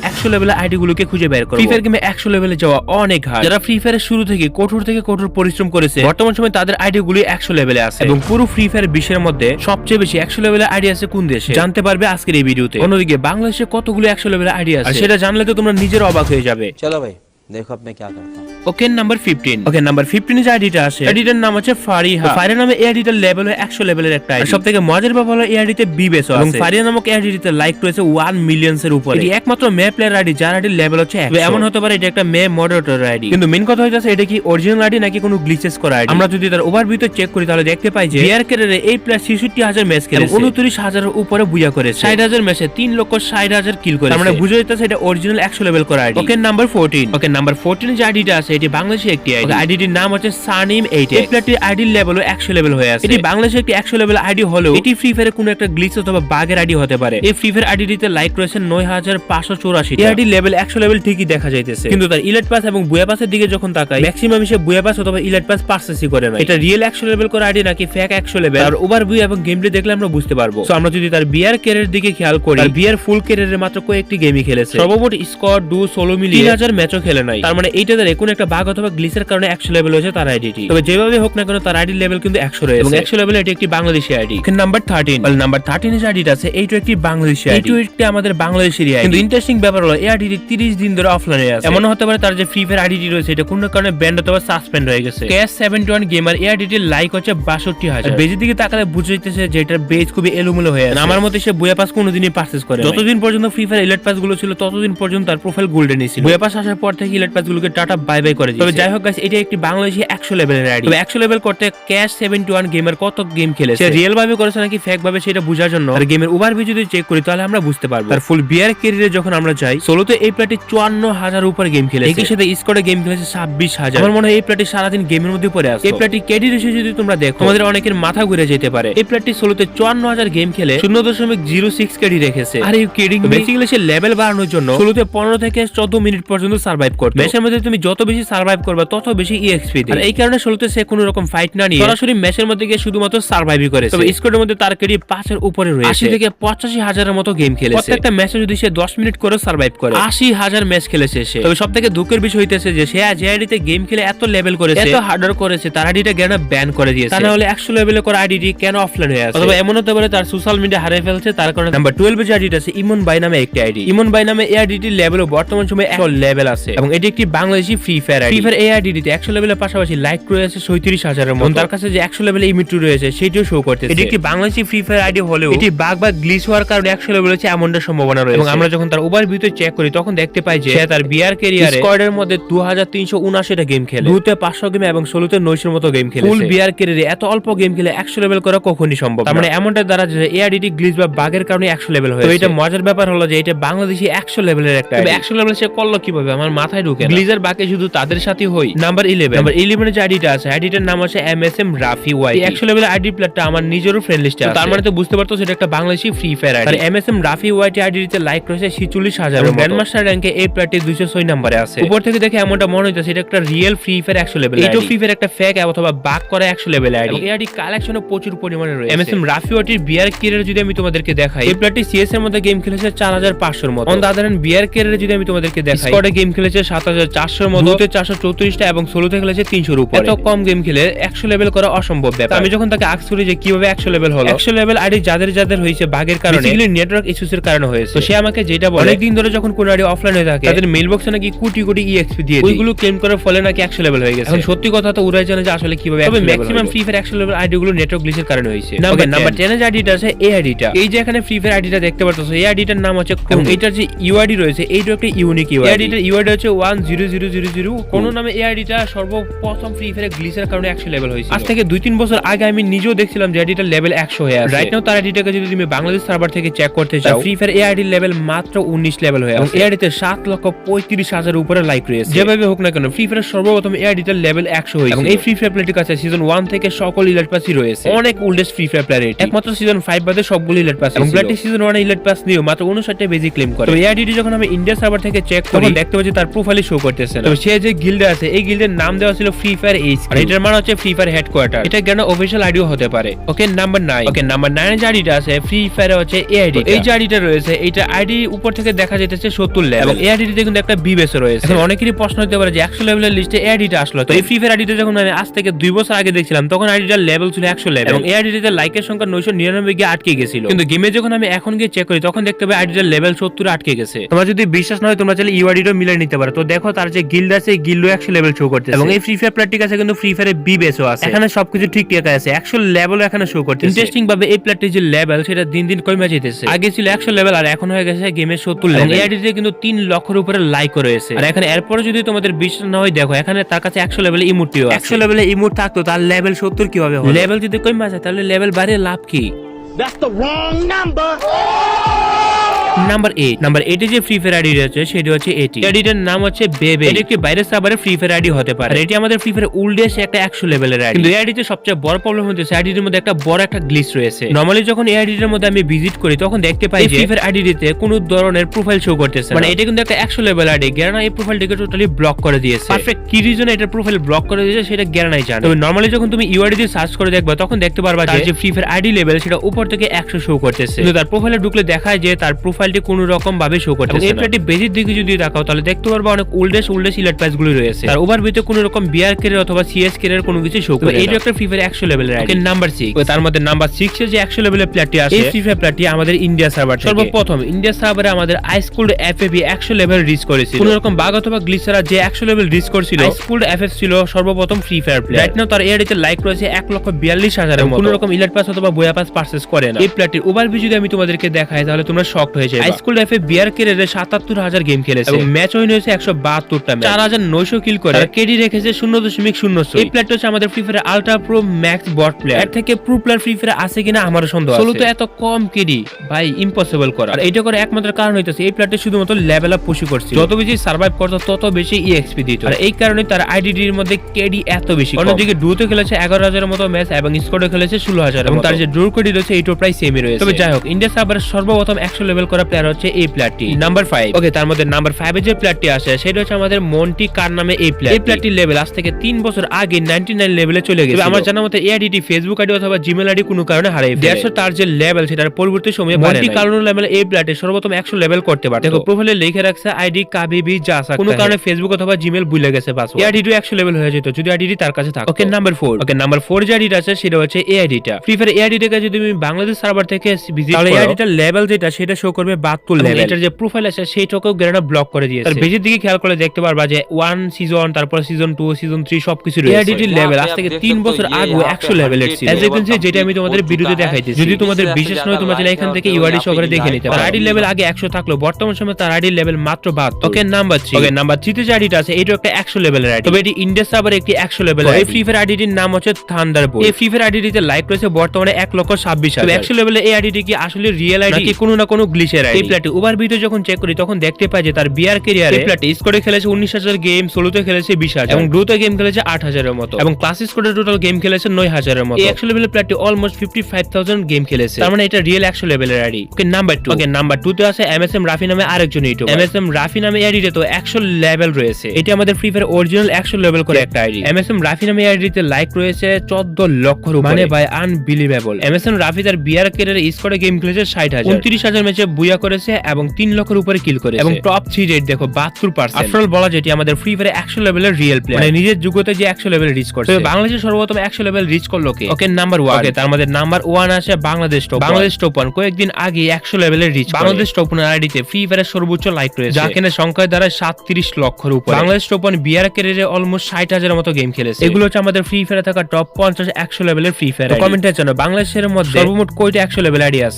একশো আইডি একশো যাওয়া অনেক যারা ফ্রি শুরু থেকে কঠোর থেকে কঠোর পরিশ্রম করেছে বর্তমান তাদের একশো আছে। পুরো ফ্রি ফায়ার বিশ্বের মধ্যে সবচেয়ে বেশি একশো আছে কোন জানতে পারবে আজকের এই অন্যদিকে বাংলাদেশে কতগুলো একশো লেভেলের আইডি আছে? সেটা জানলে তো তোমরা নিজের অবাক হয়ে যাবে। চলো ভাই। দেখো আপনি কি করতে ওকে নাম্বার 15 ওকে নাম্বার 15 এর আইডিটা আছে। আইডিটার নাম হচ্ছে ফারিহা ফারিহা নামে এই আইডিটার লেভেল হয় 100 লেভেলের একটা আইডি সবথেকে মজার ব্যাপার হলো এই আইডিতে বিবেস আছে এবং ফারিহা নামক এই আইডিতে লাইক রয়েছে 1 মিলিয়ন এর উপরে। এটি একমাত্র মে প্লেয়ার আইডি যার আইডির লেভেল হচ্ছে 100 এমন হতে পারে এটা একটা মে মডারেটর আইডি কিন্তু মেন কথা হইতাছে এটা কি অরিজিনাল আইডি নাকি কোনো গ্লিচেস করা আইডি আমরা যদি তার ওভারভিউ তো চেক করি তাহলে দেখতে পাই যে বিয়ার ক্যারিয়ারে এই প্লেয়ার 66000 ম্যাচ খেলেছে। 29000 এর উপরে বুয়া করেছে। 60000 ম্যাচে 3 লক্ষ 60000 কিল করেছে। আমরা মানে বুঝে যাচ্ছে এটা অরিজিনাল 100 লেভেল করা ID okay number 14 okay number fourteen যে আইডিটা আছে এটি বাংলাদেশে একটি আইডি আইডিটির নাম হচ্ছে সানিম এইট এই প্লেয়ারটির আইডির লেভেল একশো লেভেল হয়ে আছে। এটি বাংলাদেশে একটি একশো লেভেল আইডি হলেও এটি ফ্রি ফায়ারে কোনো একটা গ্লিচ অথবা বাগের আইডি হতে পারে। এই ফ্রি ফায়ার আইডিটিতে লাইক রয়েছে নয় হাজার পাঁচশো চৌরাশি এই আইডি লেভেল একশো লেভেল ঠিকই দেখা যাইতেছে। কিন্তু তার ইলেট পাস এবং বুয়া পাসের দিকে যখন তাকাই ম্যাক্সিমাম সে বুয়া পাস অথবা ইলেট পাস পার্সেসই করে না এটা রিয়েল একশো লেভেল করা আইডি নাকি ফেক একশো লেভেল আর ওভার ভিউ এবং গেম প্লে দেখলে আমরা বুঝতে পারব। So, আমরা যদি তার বিয়ার ক্যারিয়ার দিকে খেয়াল করি বিয়ার ফুল ক্যারিয়ারে মাত্র কয়েকটি গেমই খেলেছে। সর্বমোট স্কোর ডু ষোলো মিলিয়ে তিন হাজার ম্যাচও খেলে নাই। তার মানে এইটা তার কোনো একটা বাগ অথবা গ্লিসের কারণে একশো লেভেল হয়েছে তার আইডিটি তবে যেভাবে হোক না কেন তার আইডি লেভেল কিন্তু একশো রয়েছে। এবং একশো লেভেল এটি একটি Bangladeshi ID number thirteen number thirteen যে আইডিটা আছে এইটা একটি বাংলাদেশি আইডি একটি আমাদের বাংলাদেশের আইডি কিন্তু ইন্টারেস্টিং ব্যাপার হলো এই আইডিটি তিরিশ দিন ধরে অফলাইনে আছে। এমন হতে পারে তার যে ফ্রি ফায়ার আইডিটি রয়েছে এটা কোনো কারণে ব্যান্ড অথবা সাসপেন্ড হয়ে গেছে। ক্যাশ সেভেন্টি ওয়ান গেমার এই আইডিটির লাইক হচ্ছে বাষট্টি হাজার। বেজের দিকে তাকালে বুঝে যেতেছে যে এটার বেজ খুবই এলোমেলো হয়ে আছে। আমার মতে সে বুয়া পাস কোনোদিনই পারচেস করে যতদিন পর্যন্ত ফ্রি ফায়ার ইলেট পাসগুলো ছিল ততদিন পর্যন্ত তার প্রোফাইল গোল্ডেন ছিল। বুয়া পাস আসার পর থেকে ইলেট পাস গুলোকে টাটা বাই বাই করে তবে যাই হোক এটা একটি বাংলাদেশি একশো লেভেলের আইডি তবে একশো লেভেল করতে ক্যাশ সেভেন্টি ওয়ান গেমের কত গেম খেলেছে? সে রিয়েল ভাবে করেছে নাকি ফেক ভাবে সেটা বোঝার জন্য? আর গেমের ওভারভিউ যদি চেক করি তাহলে আমরা বুঝতে পারব। তার ফুল বিয়ার কেরিয়ারে যখন আমরা যাই সোলোতে এই প্লেটে চুয়ান্ন হাজার উপর গেম খেলেছে। একই সাথে স্কোরে গেম খেলেছে ছাব্বিশ হাজার। আমার মনে হয় এই প্লেটে সারাদিন গেমের মধ্যে পড়ে আছে এই প্লেটটি কেডি রেশিও যদি তোমরা দেখো তোমাদের অনেকের মাথা ঘুরে যেতে পারে। এই প্লেটটি সোলোতে চুয়ান্ন হাজার গেম খেলে শূন্য দশমিক জিরো সিক্স কেডি রেখেছে। আর এই কেডিং বেসিক্যালি সে লেভেল বাড়ানোর জন্য সোলোতে পনেরো থেকে চোদ্দ মিনিট পর্যন্ত সার্ভাইভ করতে। ম্যাচের মধ্যে তুমি যত বেশি সার্ভাইভ করবে তত বেশি ইএক্সপি আর এই কারণে সোলোতে সে কোনো রকম ফাইট না নিয়ে সরাসরি ম্যাচের মধ্যে গিয়ে শুধুমাত্র সার্ভাইভই করে তবে স্কোরের মধ্যে তার কেডি পাঁচের উপরে রয়েছে। আশি থেকে পঁচাশি হাজারের মতো গেম খেলেছে। প্রত্যেকটা ম্যাচে যদি সে দশ মিনিট করে সার্ভাইভ করে আশি হাজার ম্যাচ খেলেছে সে। তবে সব থেকে দুঃখের বিষয় হইতেছে যে সে যে আইডিতে গেম খেলে এত লেভেল করেছে এত হার্ডার করেছে তার আইডিটা কেন ব্যান করে দিয়েছে? তা নাহলে একশো লেভেলে করা আইডিটি কেন অফলাইন হয়ে আছে? অথবা এমন হতে পারে তার সোশ্যাল মিডিয়া হারিয়ে ফেলছে তার কারণে নাম্বার টুয়েলভ যে আইডিটা আছে ইমন বাই নামে একটি আইডি ইমন বাই নামে এই আইডিটির লেভেলও বর্তমান সময়ে একশো লেভেল আছে। এবং এটি একটি Bangladeshi free fire free fire এই আইডিটিতে একশো লেভেলের পাশাপাশি লাইক রয়েছে সৈত্রিশ হাজারের মতো। তার কাছে যে একশো লেভেলে ইমিটু রয়েছে সেটিও শো করতে এটি একটি বাংলাদেশি ফ্রি ফায়ার আইডি হলেও এটি বাগ বা গ্লিচ হওয়ার কারণে একশো লেভেল হচ্ছে এমনটা সম্ভাবনা রয়েছে। এবং আমরা যখন তার ওভার ভিউতে চেক করি তখন দেখতে পাই যে সে তার বিয়ার ক্যারিয়ারে স্কোয়াডের মধ্যে দু হাজার তিনশো উনাশিটা গেম খেলে। দুতে পাঁচশো গেম এবং ষোলোতে নয়শোর মতো গেম খেলে ফুল বিয়ার ক্যারিয়ারে এত অল্প গেম খেলে একশো লেভেল করা কখনই সম্ভব তার মানে এমনটা দ্বারা যে এআরডিটি গ্লিচ বা বাগের কারণে একশো লেভেল হয়েছে। তো এটা মজার ব্যাপার হলো যে এটা বাংলাদেশি একশো লেভেলের একটা একশো লেভেল সে করল কীভাবে? আমার মাথায় ঢুকে গ্লিজার বাকি শুধু তাদের সাথে হই। নাম্বার ইলেভেন নাম্বার ইলেভেনের যে আইডিটা আছে আইডিটার নাম আছে M S M Rafi Y একশো লেভেল আইডি প্লেটটা আমার নিজেরও ফ্রেন্ড লিস্টে তার মানে তো বুঝতে পারতো সেটা একটা Bangladeshi free fire ID M S M Rafi YT আইডিতে লাইক রয়েছে ছিচল্লিশ হাজার গ্র্যান্ডমাস্টার র্যাঙ্কে এই প্লেটটি দুইশো ছয় নম্বরে আছে। উপর থেকে দেখে এমনটা মনে হইতেছে এটা একটা রিয়েল ফ্রি ফায়ার একশো লেভেল এইটা ফ্রি ফায়ার একটা ফেক অথবা বাক করা একশো লেভেল আইডি এই আইডি কালেকশনে প্রচুর পরিমাণে রয়েছে। এম এস এম রাফি ওয়াইটির বিয়ার কেরিয়ার যদি আমি তোমাদেরকে দেখাই এই প্লেটটি সিএস এর মধ্যে গেম খেলেছে চার হাজার পাঁচশোর মতো। অন দাদার বিয়ার কেরিয়ার যদি আমি তোমাদেরকে দেখাই স্কোয়াডে গেম খেলেছে সাত হাজার চারশোর মতো চারশো চৌত্রিশটা এবং ষোলোতে খেলেছে তিনশোর উপর। এত কম গেম খেলে একশো লেভেল করা অসম্ভব ব্যাপার। আমি যখন তাকে আক্স করি যে কীভাবে একশো লেভেল হলো একশো লেভেল আইডি যাদের যাদের হয়েছে বাগের কারণে নেটওয়ার্ক ইস্যুস এর কারণে হয়েছে। তো সে আমাকে যেটা বলে অনেকদিন ধরে যখন কোন আইডি অফলাইন হয়ে থাকে তাদের মেল বক্সে নাকি কোটি কোটি ইএক্সপি দিয়ে ওইগুলো ক্লেম করার ফলে নাকি একশো লেভেল হয়ে গেছে। এখন সত্যি কথা তো ওরাই জানে যে আসলে কীভাবে তবে ম্যাক্সিমাম ফ্রি ফায়ার একশো লেভেল আইডি গুলো নেটওয়ার্ক গ্লিচের কারণে হয়েছে। নাম্বার টেন এর আইডিটা আছে এই আইডিটা এই যে এখানে ফ্রি ফায়ার আইডিটা দেখতে পাচ্ছ এই আইডিটার নাম হচ্ছে এবং এটার যে ইউআইডি রয়েছে এইটা একটা ইউনিক ইউআইডি আইডিটার ইউআইডি হচ্ছে one zero zero zero zero কোন নামে এই আইডিটা সর্বপ্রথম ফ্রি ফায়ার গ্লিচের কারণে একশো লেভেল হয়েছে আজ থেকে দুই তিন বছর আগে আমি নিজেও দেখছিলাম যে আইডিটার লেভেল একশো হয়ে আছে। রাইট নাও তার আইডিটাকে যদি তুমি বাংলাদেশ সার্ভার থেকে চেক করতে চাও ফ্রি ফায়ার এই আইডির লেভেল মাত্র উনিশ লেভেল হয়ে আছে। এই আইডিতে সাত লক্ষ পঁয়ত্রিশ হাজার উপরে লাইক রয়েছে। যেভাবে হোক না কেন ফ্রি ফায়ার সর্বপ্রথম এই আইডিটার লেভেল একশো হয়েছে এবং এই ফ্রি ফায়ার প্লেটির কাছে সিজন ওয়ান থেকে সকল ইলেট পাসই রয়েছে। অনেক ওল্ডেস্ট ফ্রি ফায়ার প্লেয়ার একমাত্র সিজন ফাইভ বাদে সবগুলো ইলেট পাস এবং প্লেটি সিজন ওয়ান ইলেট পাস নিয়েও মাত্র উনষাটটা বেজি ক্লেম করে। তো এই আইডিটি যখন আমি ইন্ডিয়া সার্ভার থেকে চেক করি দেখতে পাচ্ছি তার প্রোফাইল প্রোফাইলে শো করতেছে তো সে যে গিল্ডে আছে এই গিল্ডের নাম দেওয়া ছিল ফ্রি ফায়ার এইচ আর এটার মানে হচ্ছে ফ্রি ফায়ার হেডকোয়ার্টার এটা কেন অফিসিয়াল আইডিও হতে পারে? Okay number nine okay number nine যে আইডিটা আছে ফ্রি ফায়ারে হচ্ছে এই আইডি এই যে আইডিটা রয়েছে এইটা আইডি উপর থেকে দেখা যেতেছে সত্তর লেভেল এবং এই আইডিতে কিন্তু একটা বিবেসও রয়েছে। এখন অনেকেরই প্রশ্ন হতে পারে যে একশো লেভেলের লিস্টে এই আইডিটা আসলো। তো এই ফ্রি ফায়ার আইডিটা যখন আমি আজ থেকে দুই বছর আগে দেখছিলাম তখন আইডিটার লেভেল ছিল একশো লেভেল এবং এই আইডিতে লাইকের সংখ্যা নয়শো নিরানব্বই গিয়ে আটকে গেছিল। কিন্তু গেমে যখন আমি এখন গিয়ে চেক করি তখন দেখতে পাই আইডিটার লেভেল সত্তর আটকে গেছে। তোমার যদি বিশ্বাস না হয় তোমরা চাইলে ইউআইডিটা মিলে নিতে পারো। তো দেখো তার যে গিল্ড আছে গিল্ডও একশো লেভেল শো করতে এবং এই ফ্রি ফায়ার প্ল্যাটটিক আছে কিন্তু ফ্রি ফায়ারে বি বেসও আছে। এখানে সবকিছু ঠিক ঠিক আছে একশো লেভেল এখানে শো করতে ইন্টারেস্টিং ভাবে এই প্ল্যাটটির যে লেভেল সেটা দিন দিন কমে যেতেছে। আগে ছিল একশো লেভেল আর এখন হয়ে গেছে গেমের সত্তর লেভেল এই আইডিতে কিন্তু তিন লক্ষের উপরে লাইক রয়েছে। আর এখানে এরপরে যদি তোমাদের বিশ্বাস না হয় দেখো এখানে তার কাছে একশো লেভেলে ইমুটিও একশো লেভেলে ইমুট থাকতো তার লেভেল সত্তর কীভাবে হবে লেভেল যদি কমে যায় তাহলে লেভেল বাড়িয়ে লাভ কি? That's the wrong number. Number eight number এইটে যে ফ্রি ফায়ার আইডি রয়েছে সেটি হচ্ছে এটি আইডিটার নাম হচ্ছে বেবে এটি একটি বাইরের সার্ভারে ফ্রি ফায়ার আইডি হতে পারে। এটি আমাদের ফ্রি ফায়ার উল্ড এসে একটা একশো লেভেলের আইডি কিন্তু এই আইডিতে সবচেয়ে বড় প্রবলেম হচ্ছে আইডির মধ্যে একটা বড় একটা গ্লিচ রয়েছে। নর্মালি যখন এই আইডিটার মধ্যে আমি ভিজিট করি তখন দেখতে পাই যে ফ্রি ফায়ার আইডিতে কোনো ধরনের প্রোফাইল শো করতেছে মানে এটা কিন্তু একটা একশো লেভেল আইডি গেরানা এই প্রোফাইলটিকে টোটালি ব্লক করে দিয়েছে। পারফেক্ট কি রিজনে এটা প্রোফাইল ব্লক করে দিয়েছে সেটা গেরানাই জানে। তবে নর্মালি যখন তুমি ইউআইডি দিয়ে সার্চ করে দেখবে তখন দেখতে পারবা যে ফ্রি ফায়ার আইডি লেভেল সেটা উপর থেকে একশো শো করতেছে। কিন্তু তার প্রোফাইলে ঢুকলে দেখায় যে তার প্রোফাইলটি কোনো রকম ভাবে শো করতেছে এই প্লেটটি বেজির দিকে যদি তাকাও তাহলে দেখতে পারবা অনেক ওল্ডেস্ট ওল্ডেস্ট ইলাইট প্যাচ গুলি রয়েছে। তার ওভার ভিতরে কোনো রকম বিআর কেয়ার অথবা সিএস কেয়ার কোনো কিছু শো করে এইটা একটা ফ্রি ফায়ার একশো লেভেলের আইডি নাম্বার সিক্স তার মধ্যে নাম্বার সিক্স এর যে একশো লেভেলের প্লেটটি আছে এই ফ্রি ফায়ার আমাদের ইন্ডিয়া সার্ভার সর্বপ্রথম ইন্ডিয়া সার্ভারে আমাদের আইস্কুল এফএবি একশো লেভেল রিচ করেছিল। কোনো রকম বাগ অথবা গ্লিসারা যে একশো লেভেল রিচ করছিল আইস্কুল এফএফ ছিল সর্বপ্রথম free fire player right now তার এআইডিতে লাইক রয়েছে এক লক্ষ বিয়াল্লিশ হাজারের মতো। কোনো রকম ইলাইট পাস অথবা বয়া পাস পারচেস করে না। এই প্লেটটির ওভারভিউ যদি আমি তোমাদেরকে দেখাই তাহলে তোমরা শক হয়ে যাবে আইস্কুল এফএ বিয়ার কেরিয়ারে সাতাত্তর হাজার গেম খেলেছে। এবং ম্যাচ উইন হয়েছে একশো বাহাত্তরটা চার হাজার নয়শো কিল করে। কেডি রেখেছে শূন্য দশমিক শূন্য এই প্লেটটা হচ্ছে আমাদের free fire ultra pro max bot player এর থেকে প্রো প্লেয়ার ফ্রি ফায়ার আছে কিনা আমারও সন্দেহ আছে। তো এত কম কেডি ভাই ইম্পসিবল করা। আর এইটা করে একমাত্র কারণ হইতেছে এই প্লেটটা শুধুমাত্র লেভেল আপ পুশি করছে। যত বেশি সার্ভাইভ করতো তত বেশি ইএক্সপি দিত আর এই কারণে তার আইডিডির মধ্যে কেডি এত বেশি অন্যদিকে ড্রুতে খেলেছে এগারো হাজারের মতো ম্যাচ এবং স্কোরে খেলেছে ষোলো হাজার এবং তার যে ড্রু কেডি রয়েছে এইটাও প্রায় সেমই রয়েছে। তবে যাই হোক ইন্ডিয়া সার্ভারের সর্বপ্রথম একশো লেভেল করা প্লেয়ার হচ্ছে এই প্লেয়ারটি নাম্বার ফাইভ ওকে তার মধ্যে নাম্বার ফাইভে যে প্লেয়ারটি আসে সেটা হচ্ছে আমাদের মন্টি কার নামে এই প্লেয়ার এই প্লেয়ারটির লেভেল আজ থেকে তিন বছর আগে নাইনটি নাইন লেভেলে চলে গেছে আমার জানা মতে এই আইডিটি ফেসবুক আইডি অথবা জিমেল আইডি কোনো কারণে হারাই দেড়শো তার যে লেভেল সেটার পরবর্তী সময়ে মন্টি কারণ লেভেল এই প্লেয়ারটি সর্বপ্রথম একশো লেভেল করতে পারে দেখো প্রোফাইলে লিখে রাখছে আইডি কাবিবি জাসা কোনো কারণে ফেসবুক অথবা জিমেল ভুলে গেছে পাসওয়ার্ড এই আইডিটি একশো লেভেল হয়ে যেত যদি আইডিটি তার কাছে থাকে okay number four okay number four যে আইডিটা আছে সেটা হচ্ছে এই আইডিটা ফ্রি ফায়ার এই আইডিটাকে যদি তুমি বাংলাদেশ সার্ভার থেকে ভিজিট করো এই আইডিটার লেভেল যেটা সেটা শো করবে বাহাত্তর লেভেল এটার যে প্রোফাইল আছে সেইটাকেও গ্রেনাডা ব্লক করে দিয়েছে। তার বেজের দিকে খেয়াল করে দেখতে পারবা যে ওয়ান সিজন তারপর সিজন টু সিজন থ্রি সবকিছু রয়েছে। লেভেল আজ থেকে তিন বছর আগে একশো লেভেলের ছিল। you can যেটা আমি তোমাদের ভিডিওতে দেখাইতেছি। যদি তোমাদের বিশেষ নয় তোমরা চাইলে এখান থেকে ইউআইডি সহকারে দেখে নিতে পারো। আইডি লেভেল আগে একশো থাকল বর্তমান সময় তার আইডি লেভেল মাত্র বাহাত্তর। Okay number three okay number থ্রিতে যে আইডিটা আছে এটা একটা একশো লেভেলের আইডি তবে এটি ইন্ডিয়া সার্ভার একটি একশো লেভেল এই ফ্রি ফায়ার আইডিটির নাম হচ্ছে থান্ডার এই ফ্রি ফায়ার আইডিটিতে লাইক রয়েছে বর্তমানে এক লক্ষ ছাব্বিশ হাজার। একশো লেভেলের এই আইডিটি কি আসলে রিয়েল আইডি নাকি কোনো না কোনো গ্লিচের আইডি এই প্ল্যাটে ওভার ভিডিও যখন চেক করি তখন দেখতে পাই যে তার বিয়ার কেরিয়ারে এই স্কোরে খেলেছে উনিশ হাজার গেম ষোলোতে খেলেছে বিশ হাজার। এবং ড্রুতে গেম খেলেছে আট হাজারের মতো। এবং ক্লাস স্কোরে টোটাল গেম খেলেছে নয় হাজারের মতো। একশো লেভেলের প্ল্যাটটি almost fifty five thousand game খেলেছে। তার মানে এটা রিয়েল একশো লেভেলের ID okay number two okay number two তে আছে এম এস এম রাফি নামে আরেকজন YouTube M S M Rafi নামে আইডিতে তো একশো লেভেল রয়েছে। এটা আমাদের ফ্রি ফায়ার অরিজিনাল একশো লেভেল করে একটা ID M S M Rafi নামে আইডিতে লাইক রয়েছে চোদ্দ লক্ষ মানে by unbelievable M S M Rafi তার বিয়ার কেরিয়ার স্কোরে গেম খেলেছে ষাট হাজার। উনত্রিশ হাজার ম্যাচে বুয়া করেছে এবং তিন লক্ষের উপরে কিল করেছে। এবং টপ থ্রি রেট দেখো বাহাত্তর পার্সেন্ট আফটার বলা যেটি আমাদের ফ্রি ফায়ার একশো লেভেলের রিয়েল প্লেয়ার মানে নিজের যুগতে যে একশো লেভেল রিচ করছে। বাংলাদেশের সর্বপ্রথম একশো লেভেল রিচ করল কে? ওকে নাম্বার ওয়ান তার মধ্যে নাম্বার ওয়ান আসে Bangladesh top Bangladesh top one কয়েকদিন আগে একশো লেভেলের রিচ বাংলাদেশ টপ ওয়ান আইডিতে ফ্রি ফায়ারের সর্বোচ্চ লাইক রয়েছে। যা কিনা সংখ্যায় দ্বারা সাতত্রিশ লক্ষের উপর। বাংলাদেশ টপ ওয়ান বিয়ার ক্যারিয়ারে অলমোস্ট ষাট হাজারের মতো গেম খেলেছে। এগুলো হচ্ছে আমাদের ফ্রি ফায়ারে থাকা টপ পঞ্চাশ একশো লেভেলের ফ্রি ফায়ার কমেন্টের জন্য বাংলাদেশের মধ্যে সর্বমোট কয়টা একশো লেভেল আইডি আছে?